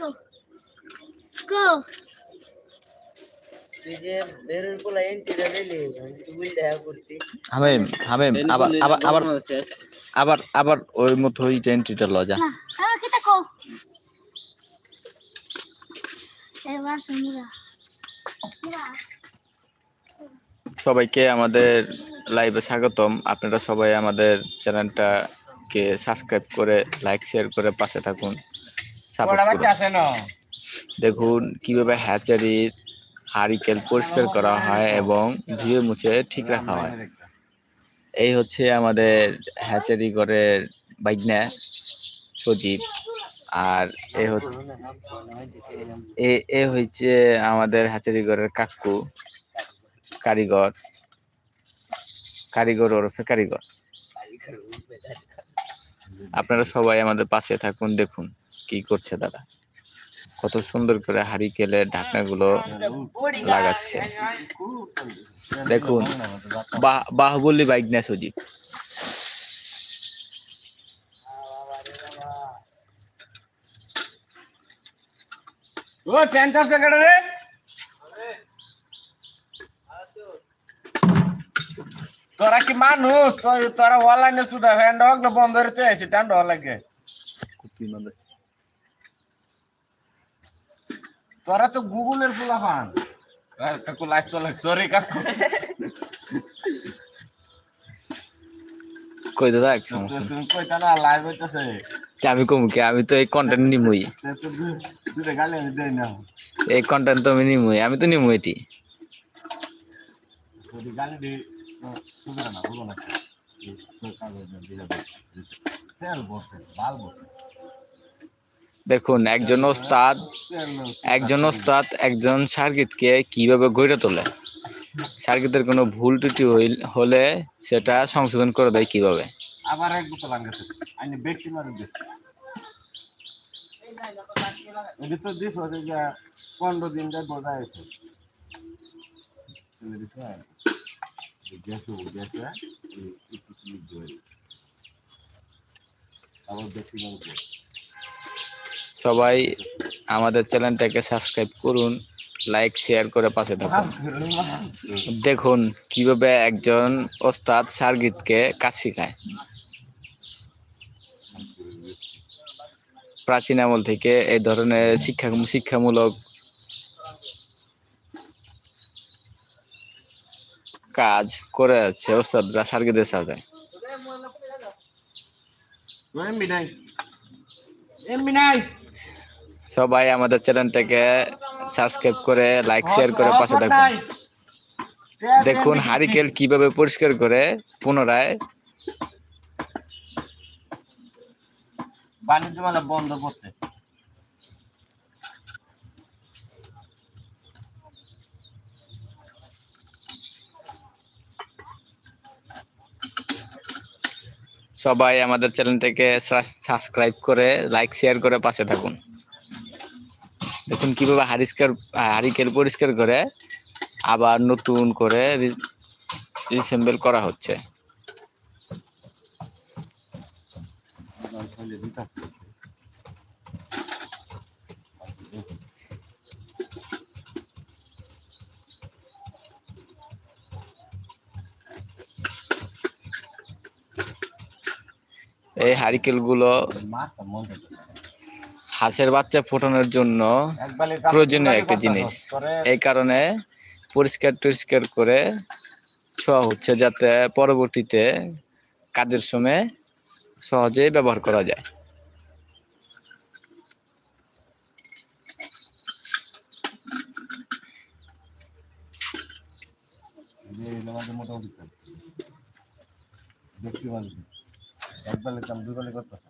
Go. Go. হ্যাঁ হামেম হামেম আবার আবার আবার আবার আবার ওই মতো ওই এন্ট্রিটা লজা mira. Mira. সবাইকে আমাদের লাইভে স্বাগতম আপনারা সবাই আমাদের চ্যানেলটাকে সাবস্ক্রাইব করে লাইক শেয়ার করে পাশে থাকুন দেখুন কীভাবে হ্যাচারির হারিকেল পরিষ্কার করা হয় এবং ধুয়ে মুছে ঠিক রাখা হয়। এই হচ্ছে আমাদের হ্যাচারি ঘরের বাইকনা সজীব। আর এ হচ্ছে এ এ হচ্ছে আমাদের হ্যাচারি ঘরের কাকু কারিগর। কারিগর ওরফে কারিগর। আপনারা সবাই আমাদের পাশে থাকুন দেখুন। কি করছে দাদা? কত সুন্দর করে হারিকেলের ঢাকনাগুলো লাগাচ্ছে। দেখুন বাহ- বাহুবলী বাইক না সজীব ও সেন্টার সেক্রেটারি তোরা কি মানুষ? তোরা অনলাইনে সুদা ফ্যান হোক না বন্ধ টান্ড লাগে। তোরা তো গুগলের পোলা ফান আর কাকু লাইভ চলে সরি কাকু। কই দাদা এক সমস্যা তুমি কইতা না লাইভ হইতাছে। আমি কমু কি? আমি তো এই কন্টেন্ট নিমুই। তে তো দু- দুটা গালি আমি দেই না। এই কন্টেন্ট তো আমি নিমুই আমি তো নিমু এটি। যদি গালি দি না বলো না তেল বসে বাল বসে। দেখুন, একজন ওস্তাদ একজন ওস্তাদ একজন সার্কিটকে কীভাবে গড়ে তোলে? সার্কিটের কোনো ভুল ত্রুটি হলে সেটা সংশোধন করে দেয় কীভাবে? আবার এক বোতল সবাই আমাদের চ্যানেলটাকে সাবস্ক্রাইব করুন, লাইক, শেয়ার করে পাশে থাকুন। দেখুন কীভাবে একজন ওস্তাদ সার্কিটকে কাজ শিখায়। প্রাচীন আমল থেকে এই ধরনের শিক্ষা, শিক্ষামূলক কাজ করে যাচ্ছে ওস্তাদরা সার্কিটের সাথে। এমবি নাই সবাই আমাদের চ্যানেলটাকে সাবস্ক্রাইব করে লাইক শেয়ার করে পাশে থাকুন। দেখুন হারিকেল কীভাবে পরিষ্কার করে পুনরায় বাণিজ্য মেলা বন্ধ করতে। সবাই আমাদের চ্যানেলটাকে সাবস্ক্রাইব করে লাইক শেয়ার করে পাশে থাকুন। দেখুন কীভাবে হারিস্কার হারিকেল পরিষ্কার করে আবার নতুন করে রিসেম্বল করা হচ্ছে। এই হারিকেলগুলো হাঁসের বাচ্চা ফোটানোর জন্য প্রয়োজনীয় একটা জিনিস। এই কারণে পরিষ্কার টরিষ্কার করে শোয়া হচ্ছে যাতে পরবর্তীতে কাজের সময় সহজেই ব্যবহার করা যায়। দেখতে পারবি একবার লেখাম দুবার করতে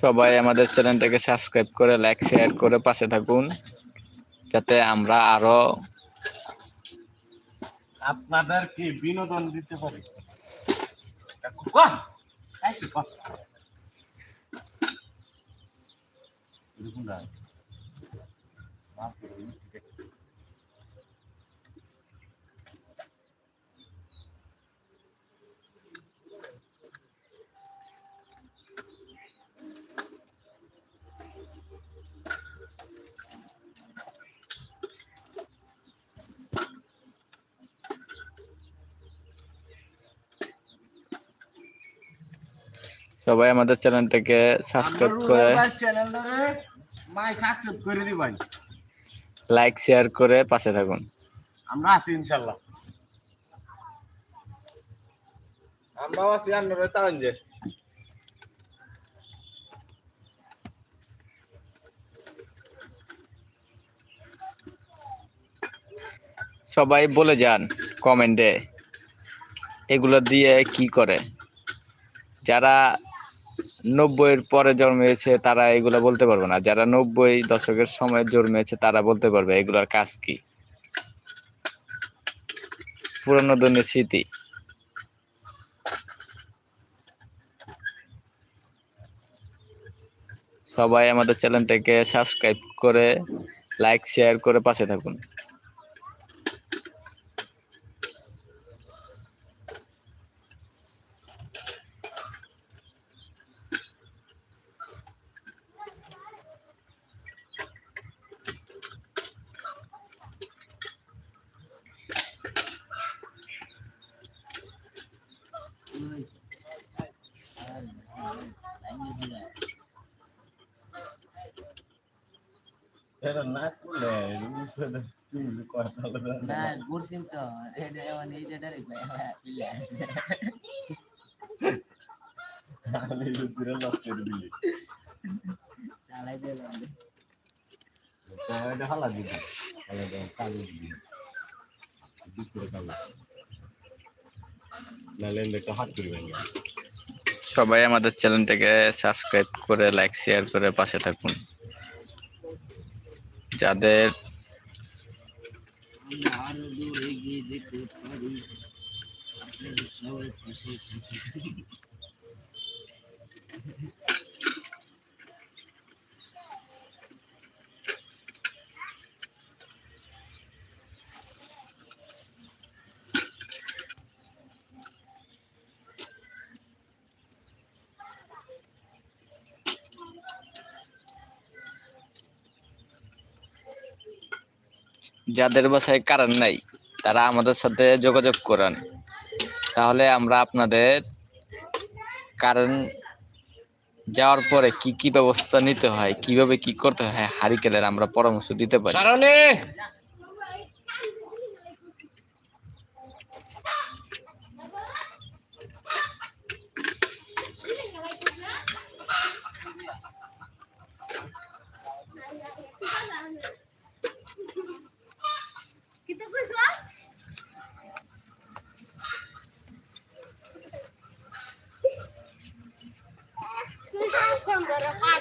সবাই আমাদের চ্যানেলটাকে সাবস্ক্রাইব করে লাইক শেয়ার করে পাশে থাকুন, যাতে আমরা আরও আপনাদেরকে বিনোদন দিতে পারি কাকু, বাহ! এই সে বাহ। এরকম না বাপ রে, মিষ্টি দেখতে। সবাই আমাদের চ্যানেলটাকে সাবস্ক্রাইব করে চ্যানেল ধরে মাই সাবস্ক্রাইব করে দিবাই লাইক শেয়ার করে পাশে থাকুন। আমরা আছি ইনশাল্লাহ। আমরা আছি তারন যে। সবাই বলে যান কমেন্টে এগুলো দিয়ে কি করে? যারা নব্বইয়ের পরে জন্মেছে তারা এগুলো বলতে পারবে না। যারা নব্বই দশকের সময় জন্মেছে তারা বলতে পারবে এগুলোর কাজ কি। পুরনো দিনের স্মৃতি। সবাই আমাদের চ্যানেলটাকে সাবস্ক্রাইব করে লাইক শেয়ার করে পাশে থাকুন। এটা না করলে তুমি কথা বলে না ঘুরছিম তো এটা মানে এটা ডাইরেক্ট পিলে আমি দূরে নষ্ট করে দিলি চালাই দিলাম তো এটা হালা দিবি হালা দাও কালো দিবি বিশ করে কালো নাহলে এটা হাত করবেন না সবাই আমাদের চ্যানেলটাকে সাবস্ক্রাইব করে লাইক শেয়ার করে পাশে থাকুন। যাদের আমরা আরও দূর এগিয়ে যেতে পারি আপনাদের সবাই পাশে থাকুন যাদের বাসায় কারেন্ট নাই, তারা আমাদের সাথে যোগাযোগ করেন। তাহলে আমরা আপনাদের কারেন্ট যাওয়ার পরে কি কি ব্যবস্থা নিতে হয়, কীভাবে কি করতে হয় হারিকেলের আমরা পরামর্শ দিতে পারি কারণে কিতো কইছ সুন্দর পাড়া লাগা সুন্দর করে আলো শুনছে ঘুরা দিতে বন্ধ করে পারছে আসবে সুন্দর রে আমরা মার কার গেরাম মার কার নাক পাওয়া গেল গেল দাও চলতে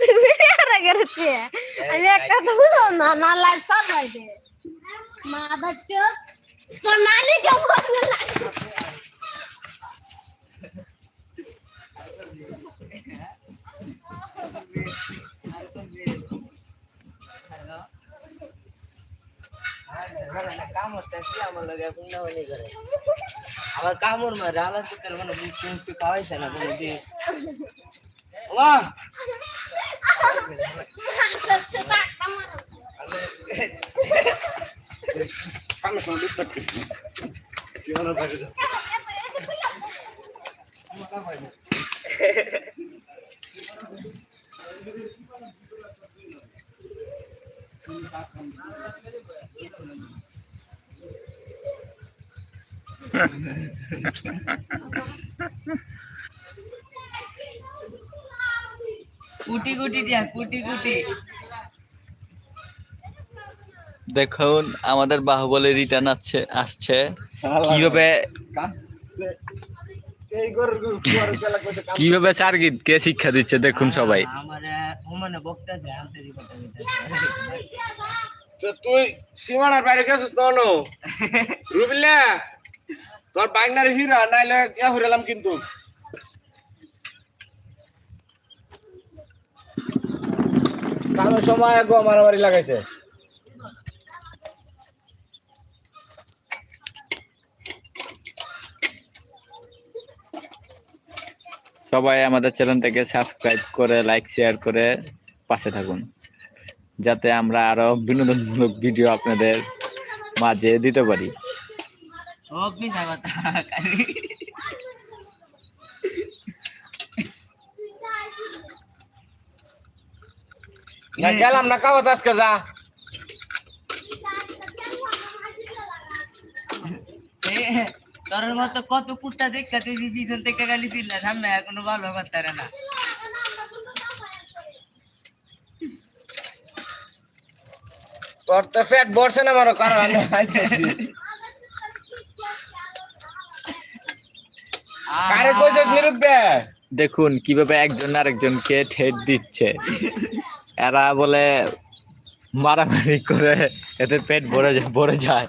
তুমি আর গেছে আমি একটা তো না না লাইফ সার্ভাই দে মা বাচ্চ তো নালি কে বলবে কামড়টা কি আমার লগে গুন্ডা হইনি করে আবার কামড় মারে, আলাদা করে মানে কিন্তু খাওয়াইছে না কোনো দিন ওমা! দেখুন আমাদের বাহুবলের রিটার্ন আছে আসছে। কীভাবে কীভাবে সার্গিত কে শিক্ষা দিচ্ছে দেখুন সবাই। আমার বক্তা তো তুই সীমানার বাইরে গেছিস তো রুবিল্লা তোর বাইনার হিরা নাইলে কিন্তু? সময় গো মারামারি লাগাইছে। সবাই আমাদের চ্যানেলটাকে সাবস্ক্রাইব করে লাইক শেয়ার করে পাশে থাকুন। যাতে আমরা আরও বিনোদনমূলক ভিডিও আপনাদের মাঝে দিতে পারি। সব মিশা কথা না গেলাম না কাওয়াত আজকে যা। তোর মতো কত কুত্তা দেখা তুই যে পিছন থেকে গালি ছিল সামনে এখনও ভালো করতে না। তোর তো ভরছে না আমি খাইতেছি। কারে নিরুপে দেখুন, কীভাবে একজন আরেকজনকে ঠেট দিচ্ছে। এরা বলে মারামারি করে এদের পেট ভরে ভরে যায়।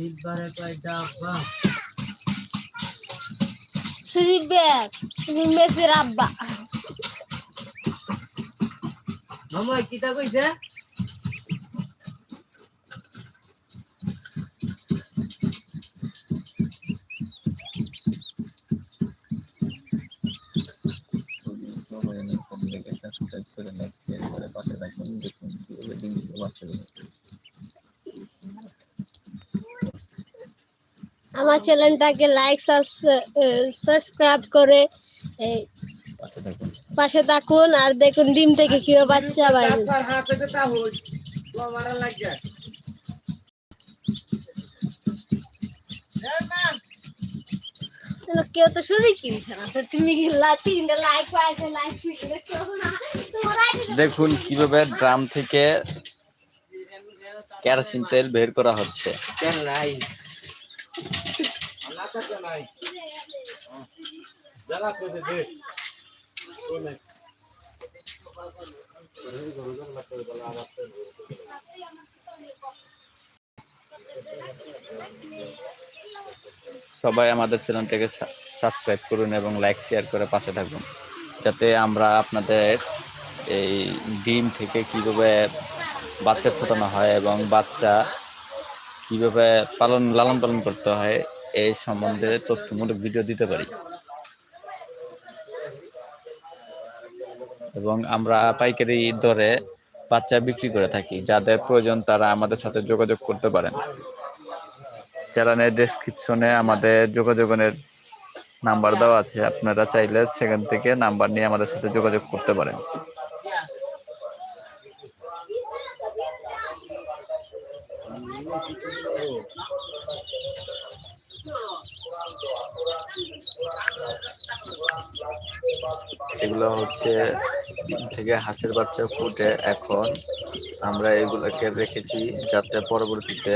দিলবারে কয় সুদীপ তুমি মেসির আব্বা। মামা কিতা কইছে? করে লাইক শেয়ার করে পাশে দেখুন কীভাবে আমার চ্যানেলটাকে লাইক সাবস্ক্রাইব করে পাশে থাকুন। আর দেখুন ডিম থেকে কীভাবে বাচ্চা বাইরে চলো, কেউ তো শুনে কিনছে না? তুমি তিনটা লাইক পাইছে লাইক দেখুন কীভাবে ড্রাম থেকে কেরোসিন তেল বের করা হচ্ছে। সবাই আমাদের চ্যানেলটাকে সাবস্ক্রাইব করুন এবং লাইক শেয়ার করে পাশে থাকুন। যাতে আমরা আপনাদের এই ডিম থেকে কীভাবে বাচ্চা ফোটানো হয় এবং বাচ্চা কীভাবে পালন, লালন পালন করতে হয়, এই সম্বন্ধে তথ্যমূলক ভিডিও দিতে পারি। এবং আমরা পাইকারি দরে বাচ্চা বিক্রি করে থাকি, যাদের প্রয়োজন তারা আমাদের সাথে যোগাযোগ করতে পারেন। চ্যানেলের ডেসক্রিপশনে আমাদের যোগাযোগের নাম্বার দেওয়া আছে, আপনারা চাইলে সেখান থেকে নাম্বার নিয়ে আমাদের সাথে যোগাযোগ করতে পারেন। এগুলো হচ্ছে থেকে হাঁসের বাচ্চা ফুটে এখন। আমরা এগুলোকে রেখেছি যাতে পরবর্তীতে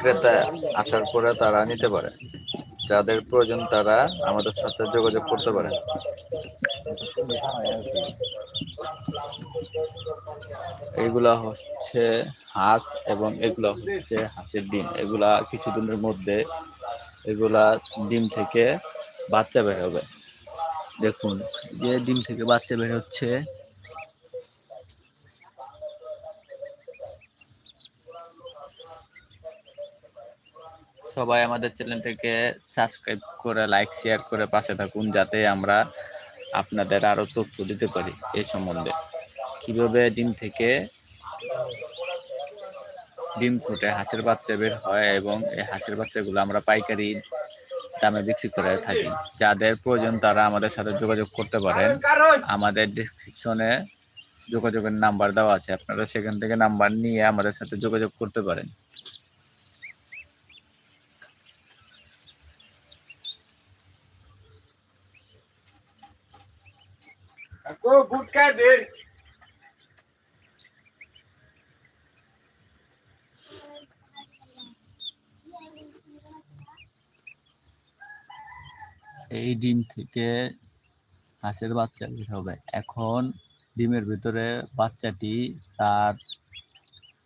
ক্রেতা আসার পরে তারা নিতে পারে। যাদের প্রয়োজন তারা আমাদের সাথে যোগাযোগ করতে পারে। এগুলা হচ্ছে হাঁস এবং এগুলা হচ্ছে হাঁসের ডিম। এগুলা কিছুদিনের মধ্যে এগুলা ডিম থেকে বাচ্চা বের হবে। দেখুন, যে ডিম থেকে বাচ্চা বের হচ্ছে, সবাই আমাদের চ্যানেলটাকে সাবস্ক্রাইব করে, লাইক, শেয়ার করে পাশে থাকুন, যাতে আমরা আপনাদের আরও তথ্য দিতে পারি এই সম্বন্ধে। কীভাবে ডিম থেকে ডিম ফুটে হাঁসের বাচ্চা বের হয় এবং এই হাঁসের বাচ্চাগুলো আমরা পাইকারি দামে বিক্রি করে থাকি। যাদের প্রয়োজন তারা আমাদের সাথে যোগাযোগ করতে পারেন। আমাদের ডিসক্রিপশনে যোগাযোগের নাম্বার দেওয়া আছে। আপনারা সেখান থেকে নাম্বার নিয়ে আমাদের সাথে যোগাযোগ করতে পারেন। গুটকা দে। এই ডিম থেকে হাঁসের বাচ্চা বের হবে। এখন ডিমের ভিতরে বাচ্চাটি তার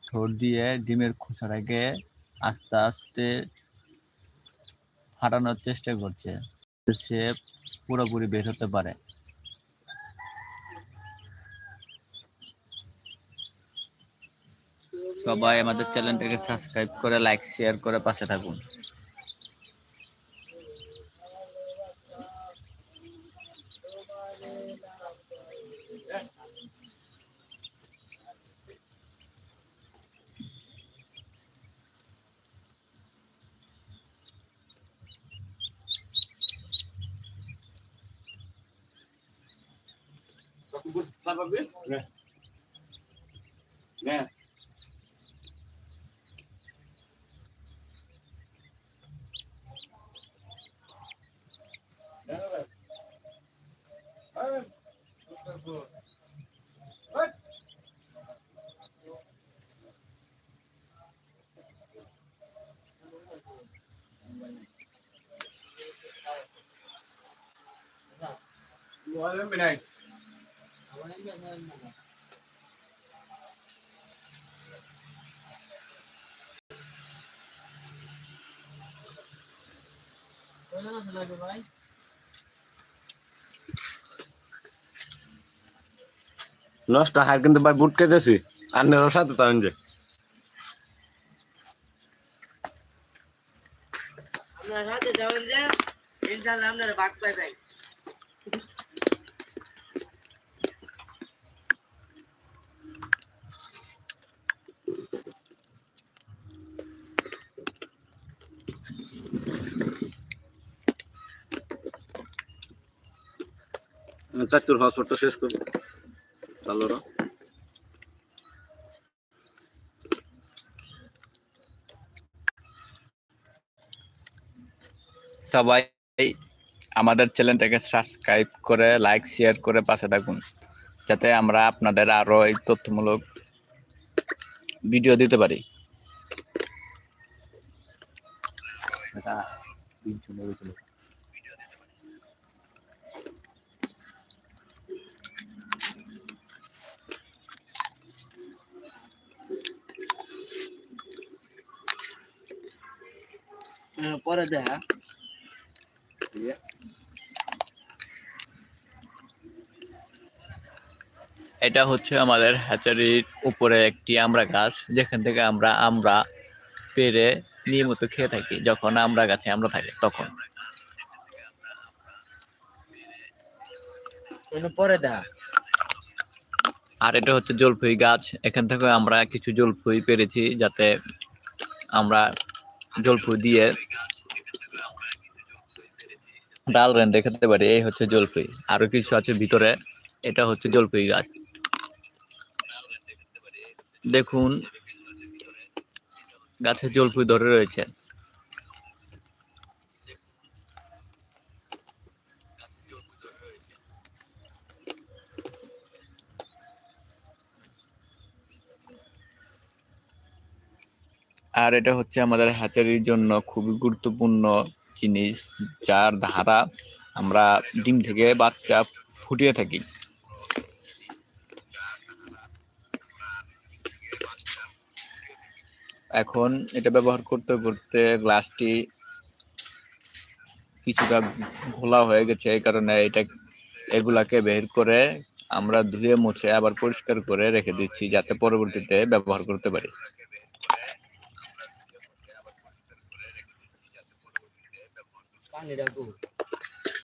ঠোঁট দিয়ে ডিমের খোসাটাকে আস্তে আস্তে ফাটানোর চেষ্টা করছে। সে পুরোপুরি বের হতে পারে। সবাই আমাদের চ্যানেলটাকে সাবস্ক্রাইব করে, লাইক, শেয়ার করে পাশে থাকুন। নষ্ট হার কিন্তু ভাই বুট কেটেছি। আর নেওয়ার সাথে তো যে আপনার সাথে যাবেন যে, ইনশাল্লাহ আপনারা ভাগ পাইবেন। চারটুর হসপিটাল শেষ করব। চালো না সবাই আমাদের চ্যানেলটাকে সাবস্ক্রাইব করে লাইক শেয়ার করে পাশে থাকুন। যাতে আমরা আপনাদের আরও এই তথ্যমূলক ভিডিও দিতে পারি। এটা পরে দেখা। এটা হচ্ছে আমাদের হ্যাচারির উপরে একটি আমরা গাছ যেখান থেকে আমরা আমরা পেরে নিয়মিত খেয়ে থাকি যখন আমরা গাছে আমরা থাকি তখন। পরে দেখা। আর এটা হচ্ছে জলফুই গাছ এখান থেকে আমরা কিছু জলফুই পেরেছি যাতে আমরা জলফুই দিয়ে ডাল রেন্দে খেতে পারি, এই হচ্ছে জলপাই। আরও কিছু আছে ভিতরে, এটা হচ্ছে জলপাই গাছ। দেখুন, গাছে জলপাই ধরে রয়েছে। আর এটা হচ্ছে আমাদের হ্যাচারির জন্য খুবই গুরুত্বপূর্ণ জিনিস যার ধারা, আমরা ডিম থেকে বাচ্চা ফুটিয়ে থাকি। এখন এটা ব্যবহার করতে করতে গ্লাসটি কিছুটা ঘোলা হয়ে গেছে, এই কারণে এটা, এগুলাকে বের করে আমরা ধুয়ে মুছে আবার পরিষ্কার করে রেখে দিচ্ছি, যাতে পরবর্তীতে ব্যবহার করতে পারি। পানি রাখো